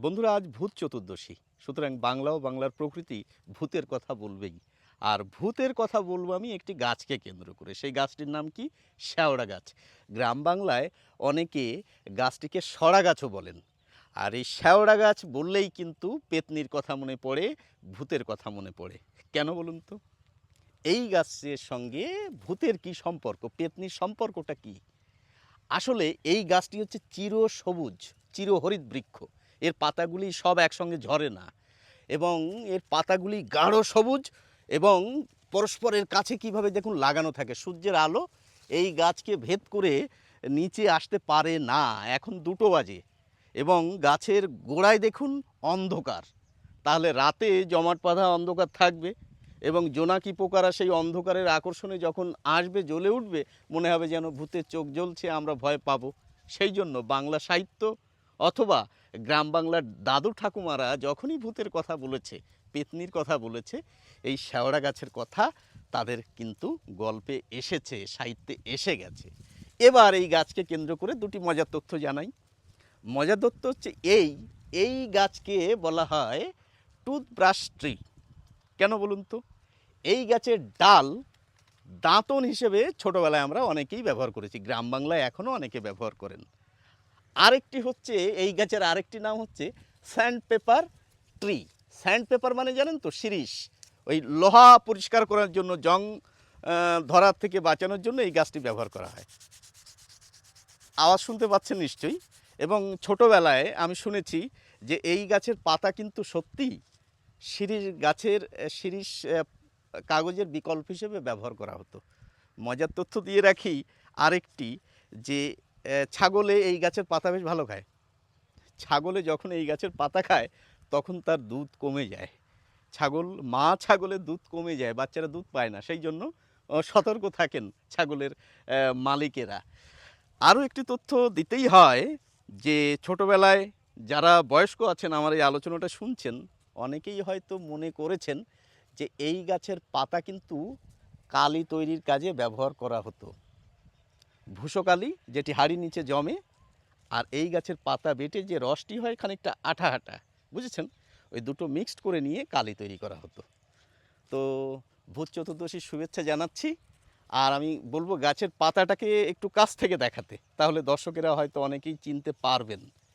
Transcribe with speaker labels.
Speaker 1: বন্ধুরা, আজ ভূত চতুর্দশী। সুতরাং বাংলা ও বাংলার প্রকৃতি ভূতের কথা বলবেই। আর ভূতের কথা বলব আমি একটি গাছকে কেন্দ্র করে। সেই গাছটির নাম কি? শ্যাওড়া গাছ। গ্রাম বাংলায় অনেকে গাছটিকে সরা গাছও বলেন। আর এই শ্যাওড়া গাছ বললেই কিন্তু পেতনির কথা মনে পড়ে, ভূতের কথা মনে পড়ে। কেন বলুন তো? এই গাছের সঙ্গে ভূতের কি সম্পর্ক? পেতনির সম্পর্কটা কি? আসলে এই গাছটি হচ্ছে চির সবুজ চিরহরিত বৃক্ষ। এর পাতাগুলি সব একসঙ্গে ঝরে না। এবং এর পাতাগুলি গাঢ় সবুজ এবং পরস্পরের কাছে কীভাবে দেখুন লাগানো থাকে, সূর্যের আলো এই গাছকে ভেদ করে নিচে আসতে পারে না। এখন দুটো বাজে এবং গাছের গোড়ায় দেখুন অন্ধকার। তাহলে রাতে জমাট বাঁধা অন্ধকার থাকবে এবং জোনাকি পোকারা সেই অন্ধকারের আকর্ষণে যখন আসবে, জ্বলে উঠবে, মনে হবে যেন ভূতের চোখ জ্বলছে, আমরা ভয় পাবো। সেই জন্য বাংলা সাহিত্য অথবা গ্রাম বাংলার দাদু ঠাকুমারা যখনই ভূতের কথা বলেছে, পেতনির কথা বলেছে, এই শ্যাওড়া গাছের কথা তাদের কিন্তু গল্পে এসেছে, সাহিত্যে এসে গেছে। এবার এই গাছকে কেন্দ্র করে দুটি মজার তথ্য জানাই। মজার তথ্য হচ্ছে এই এই গাছকে বলা হয় টুথব্রাশ ট্রি। কেন বলুন তো? এই গাছের ডাল দাঁতন হিসেবে ছোটোবেলায় আমরা অনেকেই ব্যবহার করেছি গ্রাম বাংলায় এখনও অনেকে ব্যবহার করেন। আরেকটি হচ্ছে, এই গাছের আরেকটি নাম হচ্ছে sandpaper tree. Sandpaper মানে জানেন তো, শিরিষ। ওই লোহা পরিষ্কার করার জন্য, জং ধরার থেকে বাঁচানোর জন্য এই গাছটি ব্যবহার করা হয়। আওয়াজ শুনতে পাচ্ছেন নিশ্চয়ই? এবং ছোটোবেলায় আমি শুনেছি যে এই গাছের পাতা কিন্তু সত্যিই শিরিষ গাছের, শিরিষ কাগজের বিকল্প হিসেবে ব্যবহার করা হতো। মজার তথ্য দিয়ে রাখি আরেকটি যে ছাগলে এই গাছের পাতা বেশ ভালো খায়। ছাগলে যখন এই গাছের পাতা খায়, তখন তার দুধ কমে যায়। ছাগল, মা ছাগলের দুধ কমে যায়, বাচ্চারা দুধ পায় না। সেই জন্য সতর্ক থাকেন ছাগলের মালিকেরা। আরও একটি তথ্য দিতেই হয় যে, ছোটবেলায় যারা বয়স্ক আছেন, আমার এই আলোচনাটা শুনছেন, অনেকেই হয়তো মনে করেছেন যে, এই গাছের পাতা কিন্তু কালি তৈরির কাজে ব্যবহার করা হতো। ভূষকালি, যেটি হাড়ির নিচে জমে, আর এই গাছের পাতা বেটে যে রসটি হয় খানিকটা আঠা আঠা, বুঝেছেন? ওই দুটো মিক্সড করে নিয়ে কালি তৈরি করা হতো। তো ভূত চতুর্দশীর শুভেচ্ছা জানাচ্ছি, আর আমি বলব গাছের পাতাটাকে একটু কাছ থেকে দেখাতে, তাহলে দর্শকেরা হয়তো অনেকেই চিনতে পারবেন।